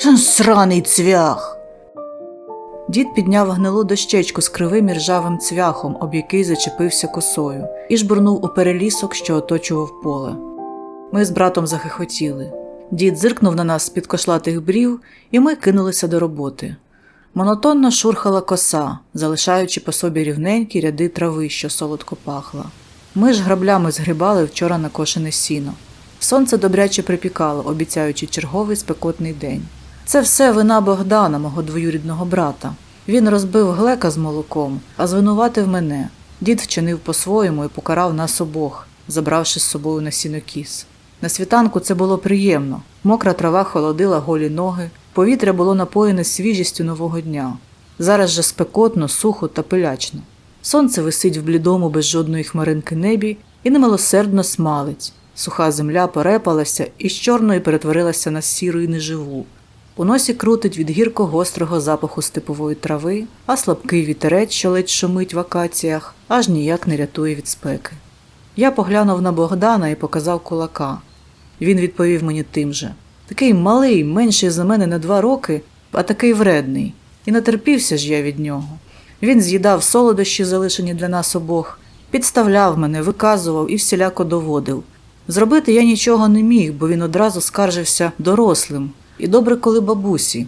Сраний цвях. Дід підняв гнилу дощечку з кривим і ржавим цвяхом, об який зачепився косою, і жбурнув у перелісок, що оточував поле. Ми з братом захихотіли. Дід зиркнув на нас з-під кошлатих брів, і ми кинулися до роботи. Монотонно шурхала коса, залишаючи по собі рівненькі ряди трави, що солодко пахла. Ми ж граблями згрібали вчора накошене сіно. Сонце добряче припікало, обіцяючи черговий спекотний день. Це все вина Богдана, мого двоюрідного брата. Він розбив глека з молоком, а звинуватив мене. Дід вчинив по-своєму і покарав нас обох, забравши з собою на сінокіс. На світанку це було приємно. Мокра трава холодила голі ноги, повітря було напоєне свіжістю нового дня. Зараз же спекотно, сухо та пилячно. Сонце висить в блідому без жодної хмаринки небі і немилосердно смалить. Суха земля порепалася і з чорної перетворилася на сіру і неживу. У носі крутить від гірко гострого запаху степової трави, а слабкий вітерець, що ледь шумить в акаціях, аж ніяк не рятує від спеки. Я поглянув на Богдана і показав кулака. Він відповів мені тим же. Такий малий, менший за мене на два роки, а такий вредний. І натерпівся ж я від нього. Він з'їдав солодощі, залишені для нас обох, підставляв мене, виказував і всіляко доводив. Зробити я нічого не міг, бо він одразу скаржився дорослим, і добре, коли бабусі.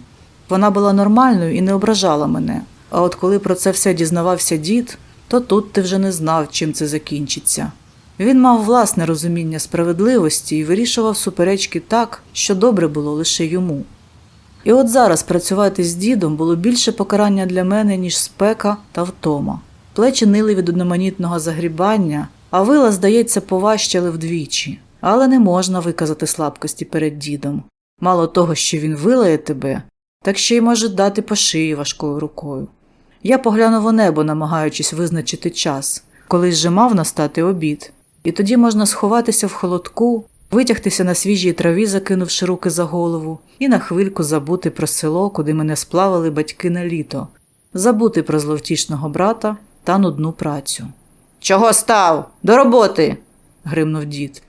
Вона була нормальною і не ображала мене. А от коли про це все дізнавався дід, то тут ти вже не знав, чим це закінчиться. Він мав власне розуміння справедливості і вирішував суперечки так, що добре було лише йому. І от зараз працювати з дідом було більше покарання для мене, ніж спека та втома. Плечі нили від одноманітного загрібання, а вила, здається, поважчали вдвічі, але не можна виказати слабкості перед дідом. Мало того, що він вилає тебе, так ще й може дати по шиї важкою рукою. Я поглянув у небо, намагаючись визначити час, коли ж же мав настати обід, і тоді можна сховатися в холодку, витягтися на свіжій траві, закинувши руки за голову, і на хвильку забути про село, куди мене сплавали батьки на літо, забути про зловтішного брата та нудну працю. Чого став? До роботи. гримнув дід.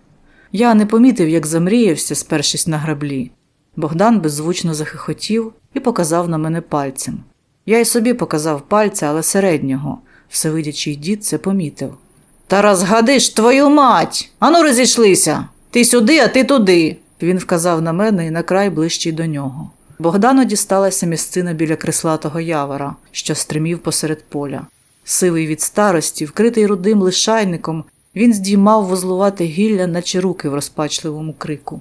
Я не помітив, як замріявся, спершись на граблі. Богдан беззвучно захихотів і показав на мене пальцем. Я й собі показав пальця, але середнього. Всевидячий дід це помітив. Та розгадиш твою мать! Ану розійшлися! Ти сюди, а ти туди. Він вказав на мене і на край ближчий до нього. Богдану дісталася місцина біля креслатого явора, що стримів посеред поля. Сивий від старості, вкритий рудим лишайником, він здіймав вузлувати гілля, наче руки в розпачливому крику.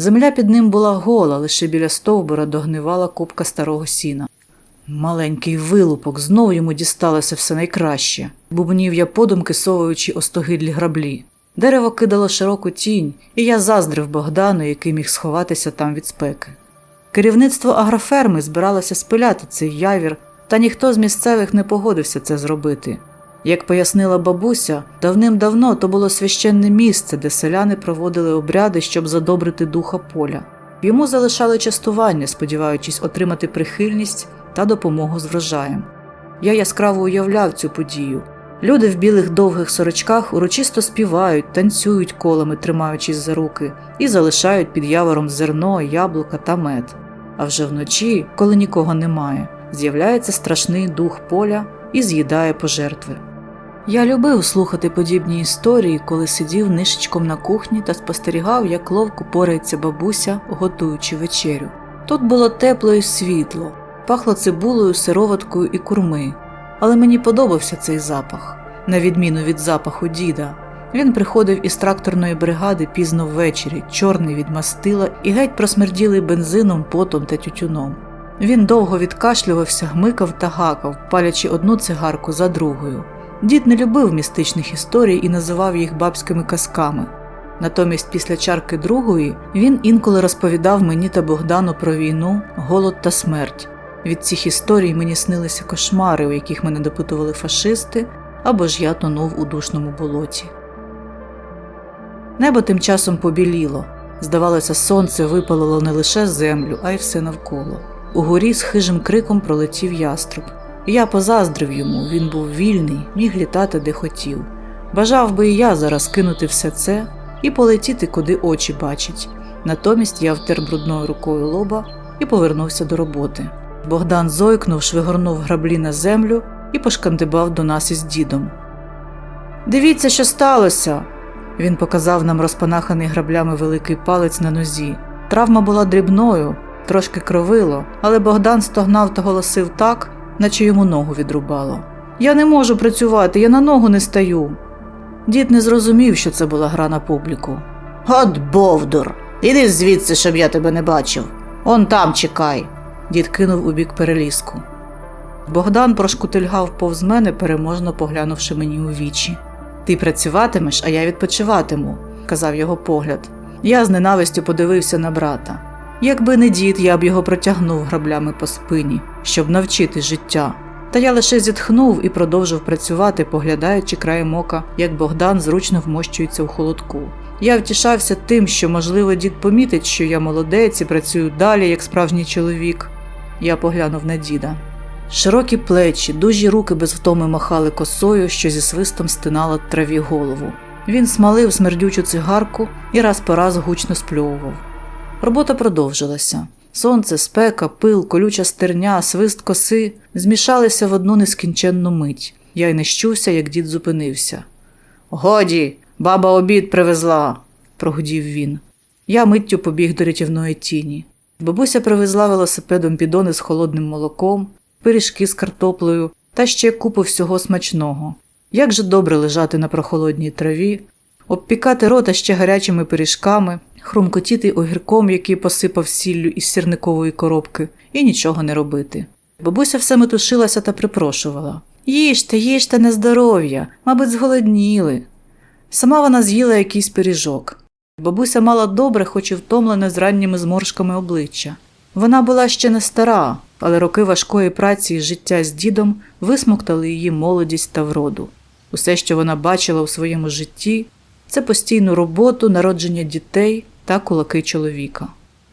Земля під ним була гола, лише біля стовбура догнивала купка старого сіна. Маленький вилупок, знову йому дісталося все найкраще, бубнів я подумки, совуючи остогидлі граблі. Дерево кидало широку тінь, і я заздрив Богдану, який міг сховатися там від спеки. Керівництво агроферми збиралося спиляти цей явір, та ніхто з місцевих не погодився це зробити. Як пояснила бабуся, давним-давно то було священне місце, де селяни проводили обряди, щоб задобрити духа поля. Йому залишали частування, сподіваючись отримати прихильність та допомогу з врожаєм. Я яскраво уявляв цю подію. Люди в білих довгих сорочках урочисто співають, танцюють колами, тримаючись за руки, і залишають під явором зерно, яблука та мед. А вже вночі, коли нікого немає, з'являється страшний дух поля і з'їдає пожертви. Я любив слухати подібні історії, коли сидів нишечком на кухні та спостерігав, як ловко порається бабуся, готуючи вечерю. Тут було тепло і світло, пахло цибулею, сироваткою і курми, але мені подобався цей запах, на відміну від запаху діда. Він приходив із тракторної бригади пізно ввечері, чорний від мастила і геть просмерділий бензином, потом та тютюном. Він довго відкашлювався, гмикав та гакав, палячи одну цигарку за другою. Дід не любив містичних історій і називав їх бабськими казками. Натомість, після чарки другої, він інколи розповідав мені та Богдану про війну, голод та смерть. Від цих історій мені снилися кошмари, у яких мене допитували фашисти, або ж я тонув у душному болоті. Небо тим часом побіліло. Здавалося, сонце випалило не лише землю, а й все навколо. Угорі з хижим криком пролетів яструб. Я позаздрив йому, він був вільний, міг літати де хотів. Бажав би і я зараз кинути все це і полетіти, куди очі бачать. Натомість я втер брудною рукою лоба і повернувся до роботи. Богдан зойкнув, швигорнув граблі на землю і пошкандибав до нас із дідом. Дивіться, що сталося. Він показав нам розпанаханий граблями великий палець на нозі. Травма була дрібною, трошки кровило, але Богдан стогнав та голосив так, наче йому ногу відрубало. Я не можу працювати, я на ногу не стаю. Дід не зрозумів, що це була гра на публіку. От Бовдур! Іди звідси, щоб я тебе не бачив. Он там чекай. Дід кинув у бік перелізку. Богдан прошкутильгав повз мене, переможно поглянувши мені у вічі. Ти працюватимеш, а я відпочиватиму, казав його погляд. Я з ненавистю подивився на брата. Якби не дід, я б його протягнув граблями по спині, щоб навчити життя. Та я лише зітхнув і продовжив працювати, поглядаючи краєм ока, як Богдан зручно вмощується у холодку. Я втішався тим, що, можливо, дід помітить, що я молодець і працюю далі, як справжній чоловік. Я поглянув на діда. Широкі плечі, дужі руки без втоми махали косою, що зі свистом стинала траві голову. Він смалив смердючу цигарку і раз по раз гучно спльовував. Робота продовжилася. Сонце, спека, пил, колюча стерня, свист коси змішалися в одну нескінченну мить. Я й нещувся, як дід зупинився. Годі, баба обід привезла, прогудів він. Я миттю побіг до рятівної тіні. Бабуся привезла велосипедом бідони з холодним молоком, пиріжки з картоплею та ще купу всього смачного. Як же добре лежати на прохолодній траві, обпікати рота ще гарячими пиріжками, хрумкотіти огірком, який посипав сіллю із сірникової коробки, і нічого не робити. Бабуся все метушилася та припрошувала Їжте, їжте на здоров'я, мабуть, зголодніли. Сама вона з'їла якийсь пиріжок. Бабуся мала добре, хоч і втомлене з ранніми зморшками обличчя. Вона була ще не стара, але роки важкої праці і життя з дідом висмоктали її молодість та вроду. Усе, що вона бачила у своєму житті, це постійну роботу, народження дітей та кулаки чоловіка.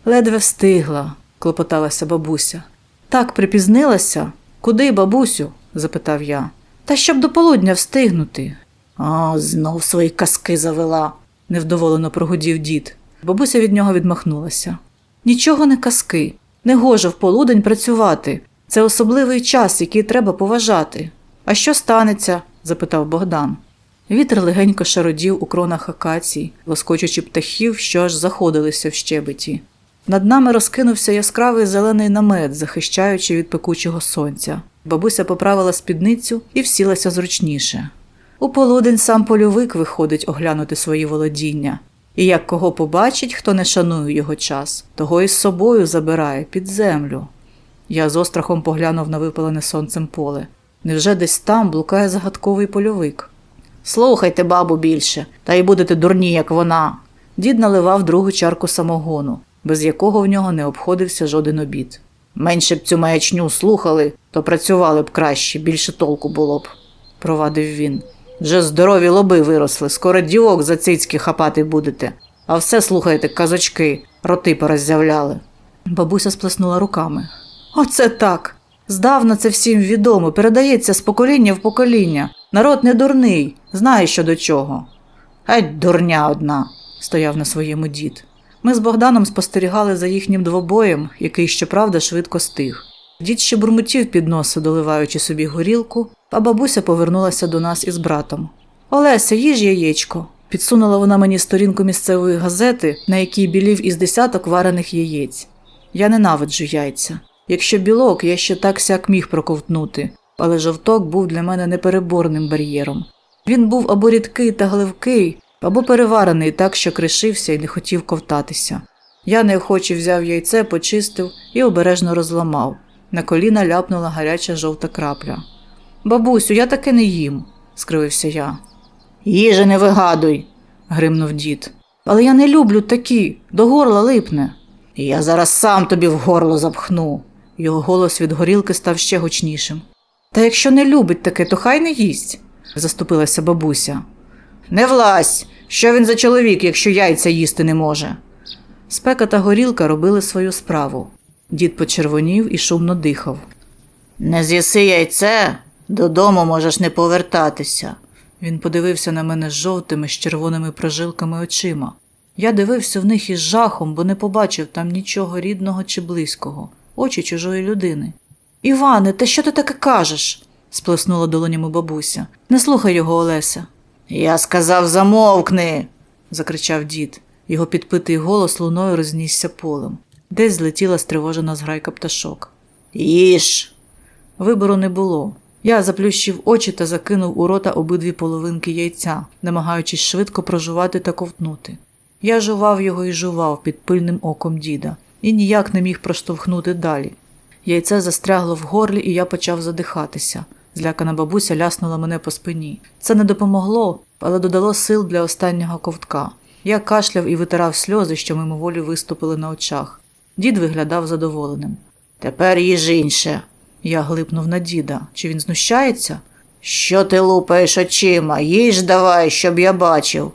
Ледве встигла, клопоталася бабуся. Так припізнилася? Куди, бабусю? запитав я. Та щоб до полудня встигнути. А, знов свої казки завела, невдоволено прогудів дід. Бабуся від нього відмахнулася. Нічого не казки. Не гоже в полудень працювати. Це особливий час, який треба поважати. А що станеться? запитав Богдан. Вітер легенько шародів у кронах акацій, лоскочучи птахів, що аж заходилися в щебеті. Над нами розкинувся яскравий зелений намет, захищаючи від пекучого сонця. Бабуся поправила спідницю і всілася зручніше. У полудень сам польовик виходить оглянути свої володіння. І як кого побачить, хто не шанує його час, того із собою забирає під землю. Я з острахом поглянув на випалене сонцем поле. Невже десь там блукає загадковий польовик? Слухайте, бабу, більше, та й будете дурні, як вона. Дід наливав другу чарку самогону, без якого в нього не обходився жоден обід. Менше б цю маячню слухали, то працювали б краще, більше толку було б, провадив він. Вже здорові лоби виросли, скоро дівок за цицьки хапати будете, а все слухайте казочки, роти пороззявляли. Бабуся сплеснула руками. Оце так. Здавна це всім відомо, передається з покоління в покоління. Народ не дурний, знає, що до чого. Геть дурня одна, стояв на своєму дід. Ми з Богданом спостерігали за їхнім двобоєм, який, щоправда, швидко стиг. Дід ще бурмотів під носа, доливаючи собі горілку, а бабуся повернулася до нас із братом. Олеся, їж яєчко. Підсунула вона мені сторінку місцевої газети, на якій білів із десяток варених яєць. Я ненавиджу яйця. Якщо білок, я ще так сяк міг проковтнути, але жовток був для мене непереборним бар'єром. Він був або рідкий та гливкий, або переварений так, що кришився і не хотів ковтатися. Я неохоче взяв яйце, почистив і обережно розламав. На коліна ляпнула гаряча жовта крапля. Бабусю, я таки не їм, скривився я. Їжі не вигадуй, гримнув дід. Але я не люблю такі, до горла липне. Я зараз сам тобі в горло запхну. Його голос від горілки став ще гучнішим. Та якщо не любить таке, то хай не їсть, заступилася бабуся. Не влазь! Що він за чоловік, якщо яйця їсти не може? Спека та горілка робили свою справу. Дід почервонів і шумно дихав. Не з'їси яйце, додому можеш не повертатися. Він подивився на мене з жовтими, з червоними прожилками очима. Я дивився в них із жахом, бо не побачив там нічого рідного чи близького, очі чужої людини. Іване, та що ти таке кажеш? сплеснула долонями бабуся. Не слухай його, Олеся. Я сказав, замовкни. закричав дід. Його підпитий голос луною рознісся полем. Десь злетіла стривожена зграйка пташок. Їж. Вибору не було. Я заплющив очі та закинув у рота обидві половинки яйця, намагаючись швидко прожувати та ковтнути. Я жував його і жував під пильним оком діда, і ніяк не міг проштовхнути далі. Яйце застрягло в горлі, і я почав задихатися. Злякана бабуся ляснула мене по спині. Це не допомогло, але додало сил для останнього ковтка. Я кашляв і витирав сльози, що мимоволі виступили на очах. Дід виглядав задоволеним. Тепер їж інше. Я глипнув на діда. Чи він знущається? Що ти лупаєш очима? Їж давай, щоб я бачив.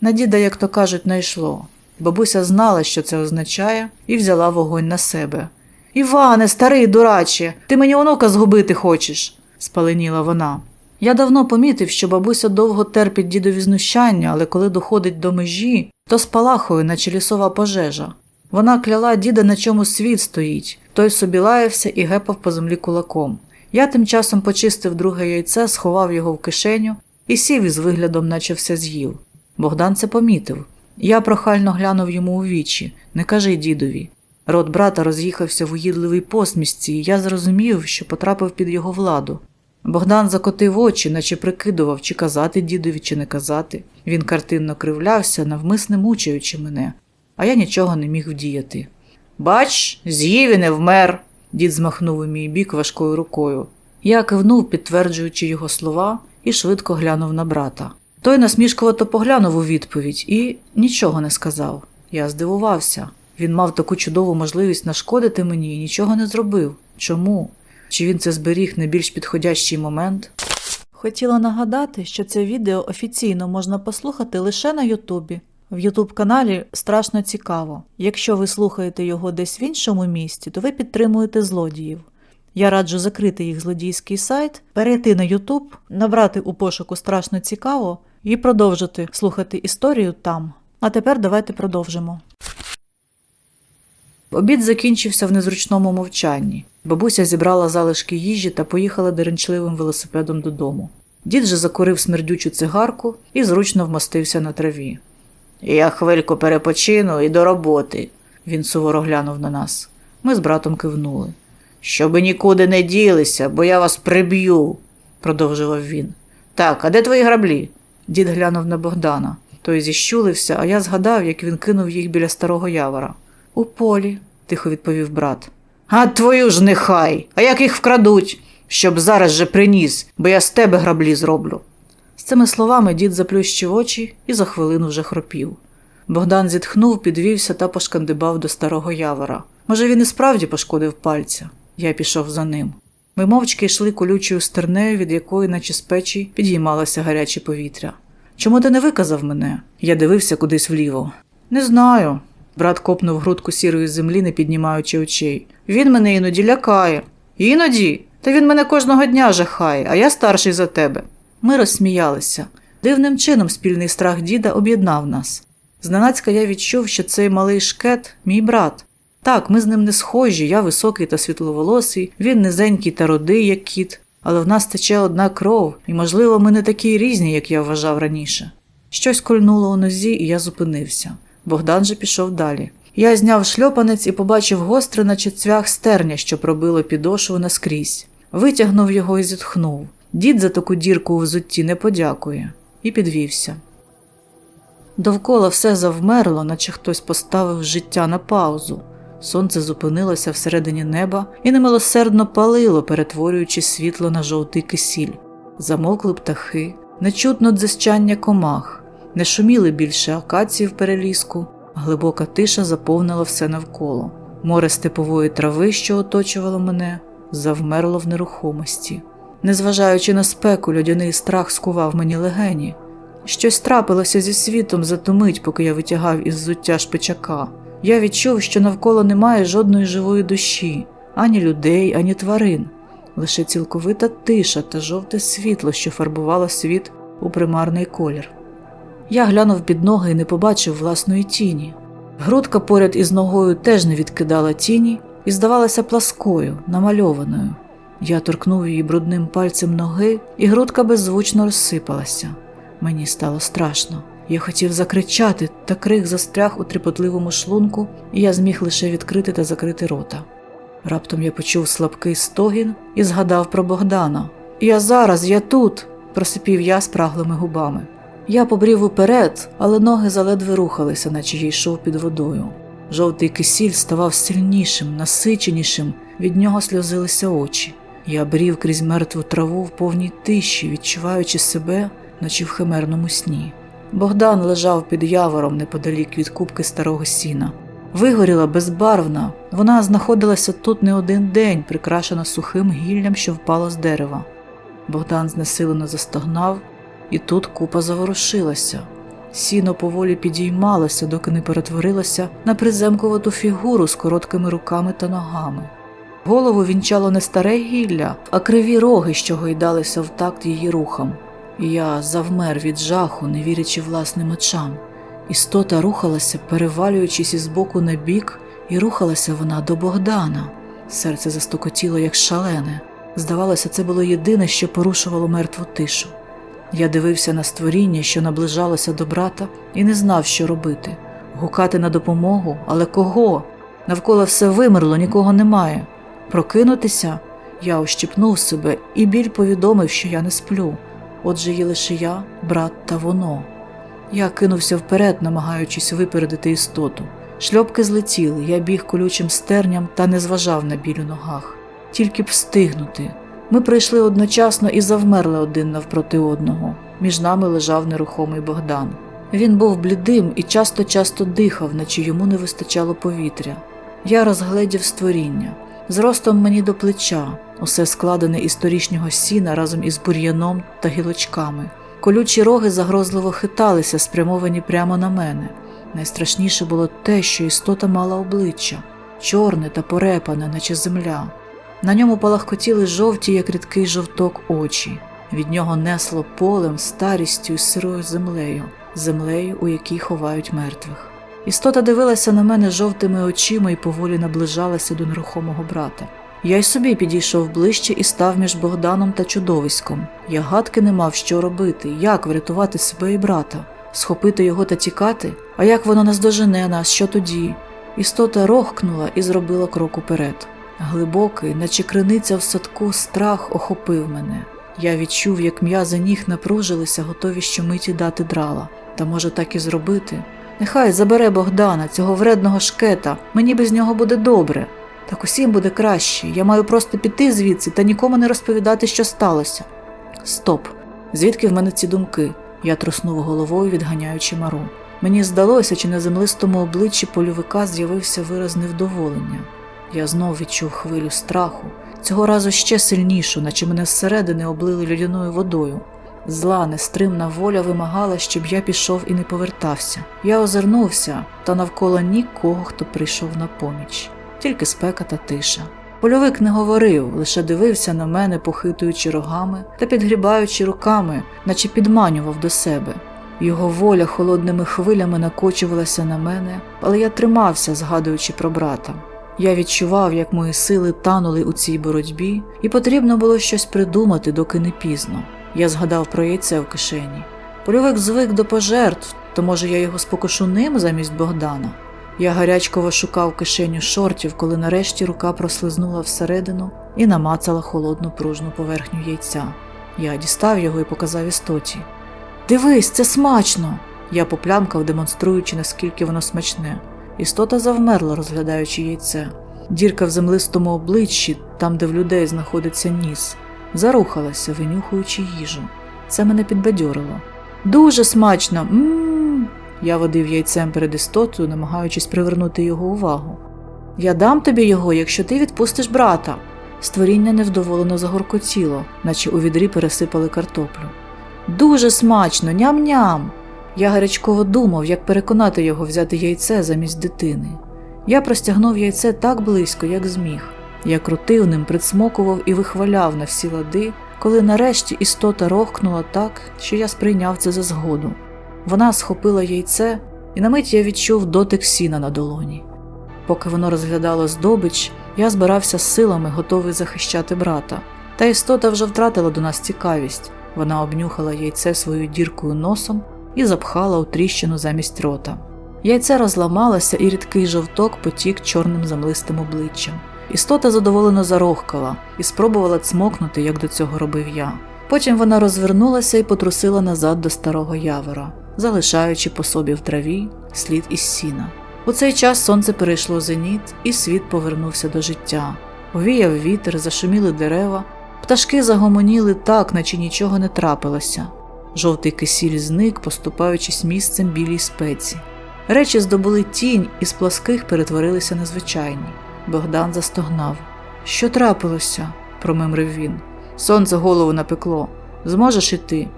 На діда, як то кажуть, не йшло. Бабуся знала, що це означає, і взяла вогонь на себе. Іване, старий дураче, ти мені онука згубити хочеш, спаленіла вона. Я давно помітив, що бабуся довго терпить дідові знущання, але коли доходить до межі, то спалахує, наче лісова пожежа. Вона кляла діда, на чому світ стоїть. Той собі лаявся і гепав по землі кулаком. Я тим часом почистив друге яйце, сховав його в кишеню і сів із виглядом, наче все з'їв. Богдан це помітив. Я прохально глянув йому у вічі не кажи дідові. Рот брата роз'їхався в уїдливій посмішці, і я зрозумів, що потрапив під його владу. Богдан закотив очі, наче прикидував, чи казати дідові, чи не казати. Він картинно кривлявся, навмисне мучаючи мене, а я нічого не міг вдіяти. Бач, з'їв і не вмер. Дід змахнув у мій бік важкою рукою. Я кивнув, підтверджуючи його слова, і швидко глянув на брата. Той насмішкувато поглянув у відповідь і нічого не сказав. Я здивувався. Він мав таку чудову можливість нашкодити мені і нічого не зробив. Чому? Чи він це зберіг на більш підходящий момент? Хотіла нагадати, що це відео офіційно можна послухати лише на Ютубі. В Ютуб каналі страшно цікаво. Якщо ви слухаєте його десь в іншому місті, то ви підтримуєте злодіїв. Я раджу закрити їх злодійський сайт, перейти на Ютуб, набрати у пошуку страшно цікаво і продовжити слухати історію там. А тепер давайте продовжимо. Обід закінчився в незручному мовчанні. Бабуся зібрала залишки їжі та поїхала деренчливим велосипедом додому. Дід же закурив смердючу цигарку і зручно вмостився на траві. Я хвильку перепочину і до роботи, він суворо глянув на нас. Ми з братом кивнули. Щоби нікуди не ділися, бо я вас приб'ю, продовжував він. Так, а де твої граблі? Дід глянув на Богдана. Той зіщулився, а я згадав, як він кинув їх біля старого явора. У полі, тихо відповів брат. А твою ж нехай, а як їх вкрадуть, щоб зараз же приніс, бо я з тебе граблі зроблю. З цими словами дід заплющив очі і за хвилину вже хропів. Богдан зітхнув, підвівся та пошкандибав до старого явора. Може, він і справді пошкодив пальця. Я пішов за ним. Ми мовчки йшли колючою стернею, від якої, наче з печі, підіймалося гаряче повітря. Чому ти не виказав мене? Я дивився кудись вліво. Не знаю. Брат копнув грудку сірої землі, не піднімаючи очей. Він мене іноді лякає. Іноді? Та він мене кожного дня жахає, а я старший за тебе. Ми розсміялися. Дивним чином спільний страх діда об'єднав нас. Зненацька я відчув, що цей малий шкет мій брат. Так, ми з ним не схожі, я високий та світловолосий, він низенький та родий, як кіт, але в нас тече одна кров, і, можливо, ми не такі різні, як я вважав раніше. Щось кольнуло у нозі, і я зупинився. Богдан же пішов далі. Я зняв шльопанець і побачив гостре, наче цвях стерня, що пробило підошву наскрізь. Витягнув його і зітхнув. Дід за таку дірку у взутті не подякує, і підвівся. Довкола все завмерло, наче хтось поставив життя на паузу. Сонце зупинилося всередині неба і немилосердно палило, перетворюючи світло на жовтий кисіль. Замовкли птахи, нечутно дзищання комах. Не шуміли більше акації в переліску, глибока тиша заповнила все навколо. Море степової трави, що оточувало мене, завмерло в нерухомості. Незважаючи на спеку, льодяний страх скував мені легені. Щось трапилося зі світом за ту мить, поки я витягав із зуття шпичака. Я відчув, що навколо немає жодної живої душі, ані людей, ані тварин, лише цілковита тиша та жовте світло, що фарбувало світ у примарний колір. Я глянув під ноги і не побачив власної тіні. Грудка поряд із ногою теж не відкидала тіні і здавалася пласкою, намальованою. Я торкнув її брудним пальцем ноги, і грудка беззвучно розсипалася. Мені стало страшно. Я хотів закричати, та крик застряг у тріпотливому шлунку, і я зміг лише відкрити та закрити рота. Раптом я почув слабкий стогін і згадав про Богдана. Я зараз, я тут, просипів я спраглими губами. Я побрів уперед, але ноги заледве рухалися, наче я йшов під водою. Жовтий кисіль ставав сильнішим, насиченішим, від нього сльозилися очі. Я брів крізь мертву траву в повній тиші, відчуваючи себе, наче в химерному сні. Богдан лежав під явором неподалік від кубки старого сіна. Вигоріла безбарвна, вона знаходилася тут не один день, прикрашена сухим гіллям, що впало з дерева. Богдан знесилено застогнав, і тут купа заворушилася. Сіно поволі підіймалося, доки не перетворилося на приземкувату фігуру з короткими руками та ногами. Голову вінчало не старе гілля, а криві роги, що гойдалися в такт її рухам. Я завмер від жаху, не вірячи власним очам. Істота рухалася, перевалюючись із боку на бік, і рухалася вона до Богдана. Серце застукотіло, як шалене. Здавалося, це було єдине, що порушувало мертву тишу. Я дивився на створіння, що наближалося до брата, і не знав, що робити гукати на допомогу, але кого? Навколо все вимерло, нікого немає. Прокинутися я ощіпнув себе, і біль повідомив, що я не сплю. Отже, є лише я, брат та воно. Я кинувся вперед, намагаючись випередити істоту. Шльопки злетіли, я біг колючим стерням та не зважав на біль у ногах. Тільки б встигнути. Ми прийшли одночасно і завмерли один навпроти одного. Між нами лежав нерухомий Богдан. Він був блідим і часто-часто дихав, наче йому не вистачало повітря. Я розгледів створіння. Зростом мені до плеча, усе складене із торішнього сіна разом із бур'яном та гілочками. Колючі роги загрозливо хиталися, спрямовані прямо на мене. Найстрашніше було те, що істота мала обличчя чорне та порепане, наче земля. На ньому палахкотіли жовті, як рідкий жовток, очі. Від нього несло полем, старістю і сирою землею, землею, у якій ховають мертвих. Істота дивилася на мене жовтими очима і поволі наближалася до нерухомого брата. Я й собі підійшов ближче і став між Богданом та чудовиськом. Я гадки не мав, що робити, як врятувати себе і брата, схопити його та тікати, а як воно наздожене нас, що тоді? Істота рохкнула і зробила крок уперед. Глибокий, наче криниця в садку, страх охопив мене. Я відчув, як м'язи ніг напружилися, готові щомиті дати драла. Та може так і зробити. Нехай забере Богдана, цього вредного шкета, мені без нього буде добре. Так усім буде краще. Я маю просто піти звідси та нікому не розповідати, що сталося. Стоп. Звідки в мене ці думки? Я труснув головою, відганяючи мару. Мені здалося, чи на землистому обличчі польовика з'явився вираз невдоволення. Я знов відчув хвилю страху, цього разу ще сильнішу, наче мене зсередини облили льодяною водою. Зла, нестримна воля вимагала, щоб я пішов і не повертався. Я озирнувся, та навколо нікого, хто прийшов на поміч, тільки спека та тиша. Польовик не говорив, лише дивився на мене, похитуючи рогами та підгрібаючи руками, наче підманював до себе. Його воля холодними хвилями накочувалася на мене, але я тримався, згадуючи про брата. Я відчував, як мої сили танули у цій боротьбі, і потрібно було щось придумати, доки не пізно. Я згадав про яйце в кишені. Польовик звик до пожертв, то може я його спокушу ним замість Богдана. Я гарячково шукав кишеню шортів, коли нарешті рука прослизнула всередину і намацала холодну пружну поверхню яйця. Я дістав його і показав істоті. Дивись, це смачно! Я поплямкав, демонструючи, наскільки воно смачне. Істота завмерла, розглядаючи яйце. Дірка в землистому обличчі, там, де в людей знаходиться ніс, зарухалася, винюхуючи їжу. Це мене підбадьорило. Дуже смачно. М-м-м. Я водив яйцем перед істотою, намагаючись привернути його увагу. Я дам тобі його, якщо ти відпустиш брата. Створіння невдоволено загоркотіло, наче у відрі пересипали картоплю. Дуже смачно, ням-ням. Я гарячково думав, як переконати його взяти яйце замість дитини. Я простягнув яйце так близько, як зміг. Я крутив ним, присмокував і вихваляв на всі лади, коли нарешті істота рохкнула так, що я сприйняв це за згоду. Вона схопила яйце, і на мить я відчув дотик сіна на долоні. Поки воно розглядало здобич, я збирався силами, готовий захищати брата. Та істота вже втратила до нас цікавість. Вона обнюхала яйце своєю діркою носом і запхала у тріщину замість рота. Яйце розламалося, і рідкий жовток потік чорним замлистим обличчям. Істота задоволено зарохкала і спробувала цмокнути, як до цього робив я. Потім вона розвернулася і потрусила назад до старого явора, залишаючи по собі в траві слід із сіна. У цей час сонце перейшло зеніт, і світ повернувся до життя. Повіяв вітер, зашуміли дерева, пташки загомоніли так, наче нічого не трапилося. Жовтий кисіль зник, поступаючись місцем білій спеці. Речі здобули тінь і з плоских перетворилися на звичайні. Богдан застогнав. Що трапилося? промимрив він. Сонце голову напекло. Зможеш іти?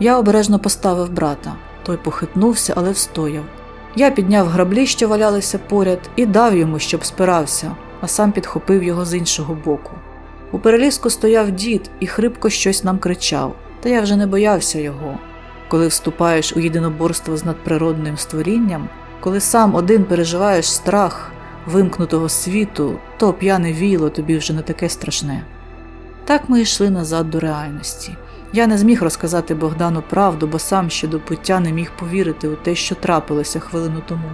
Я обережно поставив брата. Той похитнувся, але встояв. Я підняв граблі, що валялися поряд, і дав йому, щоб спирався, а сам підхопив його з іншого боку. У перелізку стояв дід і хрипко щось нам кричав, та я вже не боявся його. Коли вступаєш у єдиноборство з надприродним створінням, коли сам один переживаєш страх вимкнутого світу, то п'яне віяло тобі вже не таке страшне. Так ми йшли назад до реальності. Я не зміг розказати Богдану правду, бо сам ще до пуття не міг повірити у те, що трапилося хвилину тому.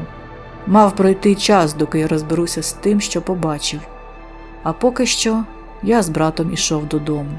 Мав пройти час, доки я розберуся з тим, що побачив. А поки що я з братом ішов додому.